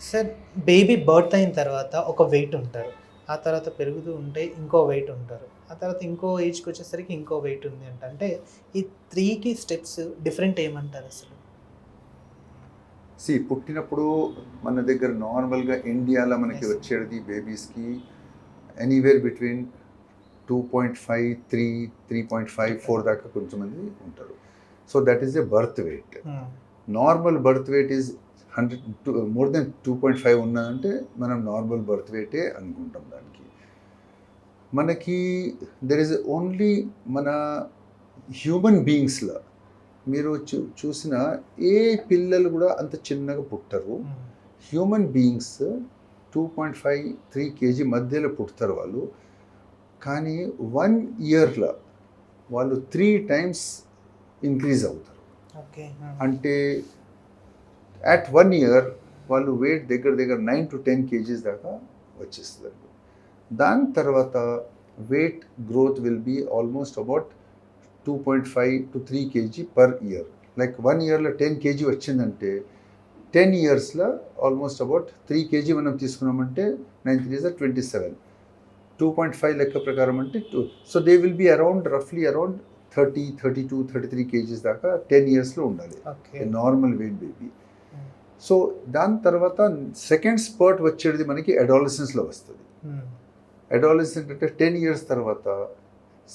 Sir baby birth అయిన తర్వాత ఒక వెయిట్ ఉంటారు. ఆ తర్వాత పెరుగుతూ ఉంటే ఇంకో వెయిట్ ఉంటారు. ఆ తర్వాత ఇంకో ఏజ్కి వచ్చేసరికి ఇంకో వెయిట్ ఉంది అంట. అంటే ఈ త్రీకి స్టెప్స్ డిఫరెంట్ ఏమంటారు అసలు? సి పుట్టినప్పుడు మన దగ్గర నార్మల్గా ఇండియాలో మనకి. వచ్చేది బేబీస్కి anywhere between two point five three three point five four దాకా కొంచెమంది ఉంటారు. So that is a birth weight. Normal birth weight is hundred more than two point five ఉన్నదంటే మనం నార్మల్ బర్త్ వెయిటే అనుకుంటాం దానికి. మనకి దెర్ ఇస్ ఓన్లీ మన హ్యూమన్ బీయింగ్స్లో మీరు చూ చూసిన ఏ పిల్లలు కూడా అంత చిన్నగా పుట్టరు. Human beings two point five three kg మధ్యలో పుడతారు వాళ్ళు. కానీ వన్ ఇయర్లో వాళ్ళు త్రీ టైమ్స్ ఇంక్రీజ్ అవుతారు. ఓకే. అంటే అట్ వన్ ఇయర్ వాళ్ళు వెయిట్ దగ్గర దగ్గర నైన్ టు టెన్ కేజీస్ దాకా వచ్చేస్తారు దాని తర్వాత weight growth will be almost about two point five to three kg per year like one ఇయర్లో టెన్ కేజీ వచ్చిందంటే టెన్ ఇయర్స్లో ఆల్మోస్ట్ అబౌట్ త్రీ కేజీ మనం తీసుకున్నామంటే nine three జర్ twenty seven two point five లెక్క ప్రకారం అంటే two so they will be around రఫ్లీ around thirty thirty two thirty three kgs దాకా ten ఇయర్స్లో ఉండాలి నార్మల్ వెయిట్ బేబీ సో దాని తర్వాత సెకండ్ స్పర్ట్ వచ్చేది మనకి అడాలసెన్స్లో వస్తుంది. అడాలసెంట్ అంటే టెన్ ఇయర్స్ తర్వాత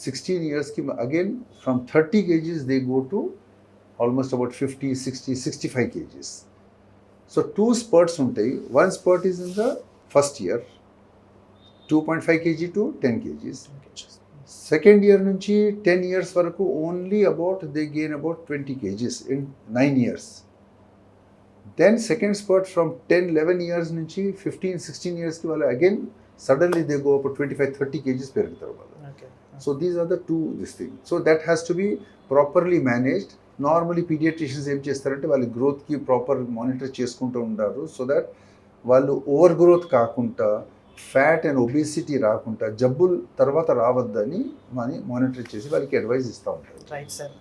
సిక్స్టీన్ ఇయర్స్కి again from thirty kgs they go to almost about fifty sixty sixty five kgs so two spurts ఉంటాయి. One spurt is in the first year two point five kg to ten kgs second year నుంచి ten years వరకు only about they gain about twenty kgs in nine years then second spurt from ten eleven years నుంచి fifteen sixteen ఇయర్స్కి వాళ్ళు again suddenly they go అప్పుడు twenty five thirty kgs పెరుగుతారు వాళ్ళు so these are the two this thing so that has to be properly managed normally paediatricians ఏం చేస్తారంటే వాళ్ళ గ్రోత్కి ప్రాపర్ మానిటర్ చేసుకుంటూ ఉంటారు. సో దట్ వాళ్ళు ఓవర్ గ్రోత్ కాకుండా ఫ్యాట్ అండ్ ఒబేసిటీ రాకుండా జబ్బులు తర్వాత రావద్దని మని మానిటర్ చేసి వాళ్ళకి అడ్వైస్ ఇస్తూ ఉంటారు. Right sir